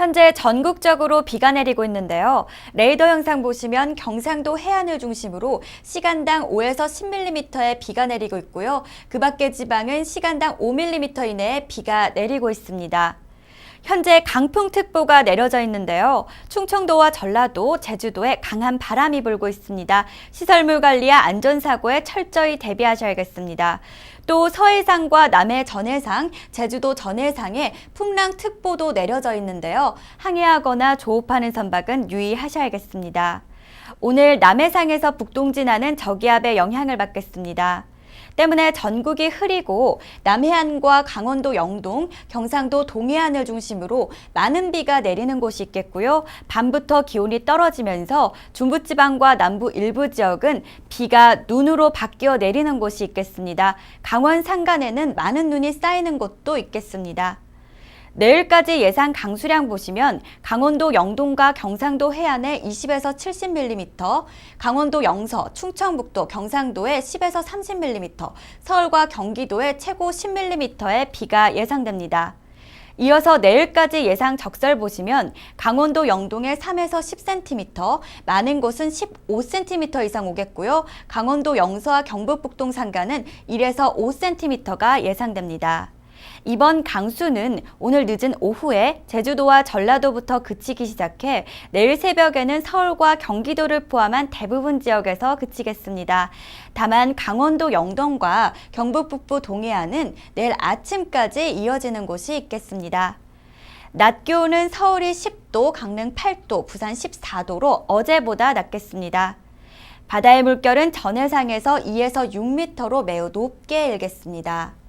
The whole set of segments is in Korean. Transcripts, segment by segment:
현재 전국적으로 비가 내리고 있는데요. 레이더 영상 보시면 경상도 해안을 중심으로 시간당 5에서 10mm의 비가 내리고 있고요. 그 밖의 지방은 시간당 5mm 이내에 비가 내리고 있습니다. 현재 강풍특보가 내려져 있는데요. 충청도와 전라도, 제주도에 강한 바람이 불고 있습니다. 시설물 관리와 안전사고에 철저히 대비하셔야겠습니다. 또 서해상과 남해 전해상, 제주도 전해상에 풍랑특보도 내려져 있는데요. 항해하거나 조업하는 선박은 유의하셔야겠습니다. 오늘 남해상에서 북동진하는 저기압의 영향을 받겠습니다. 때문에 전국이 흐리고 남해안과 강원도 영동, 경상도 동해안을 중심으로 많은 비가 내리는 곳이 있겠고요. 밤부터 기온이 떨어지면서 중부지방과 남부 일부 지역은 비가 눈으로 바뀌어 내리는 곳이 있겠습니다. 강원 산간에는 많은 눈이 쌓이는 곳도 있겠습니다. 내일까지 예상 강수량 보시면 강원도 영동과 경상도 해안에 20에서 70mm, 강원도 영서, 충청북도, 경상도에 10에서 30mm, 서울과 경기도에 최고 10mm의 비가 예상됩니다. 이어서 내일까지 예상 적설 보시면 강원도 영동에 3에서 10cm, 많은 곳은 15cm 이상 오겠고요. 강원도 영서와 경북 북동 산간은 1에서 5cm가 예상됩니다. 이번 강수는 오늘 늦은 오후에 제주도와 전라도부터 그치기 시작해 내일 새벽에는 서울과 경기도를 포함한 대부분 지역에서 그치겠습니다. 다만 강원도 영동과 경북 북부 동해안은 내일 아침까지 이어지는 곳이 있겠습니다. 낮 기온은 서울이 10도, 강릉 8도, 부산 14도로 어제보다 낮겠습니다. 바다의 물결은 전해상에서 2에서 6m로 매우 높게 일겠습니다.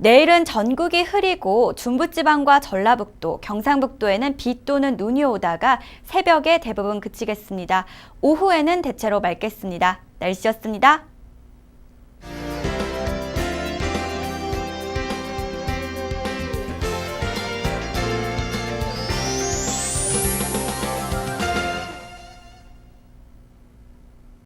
내일은 전국이 흐리고 중부지방과 전라북도, 경상북도에는 비 또는 눈이 오다가 새벽에 대부분 그치겠습니다. 오후에는 대체로 맑겠습니다. 날씨였습니다.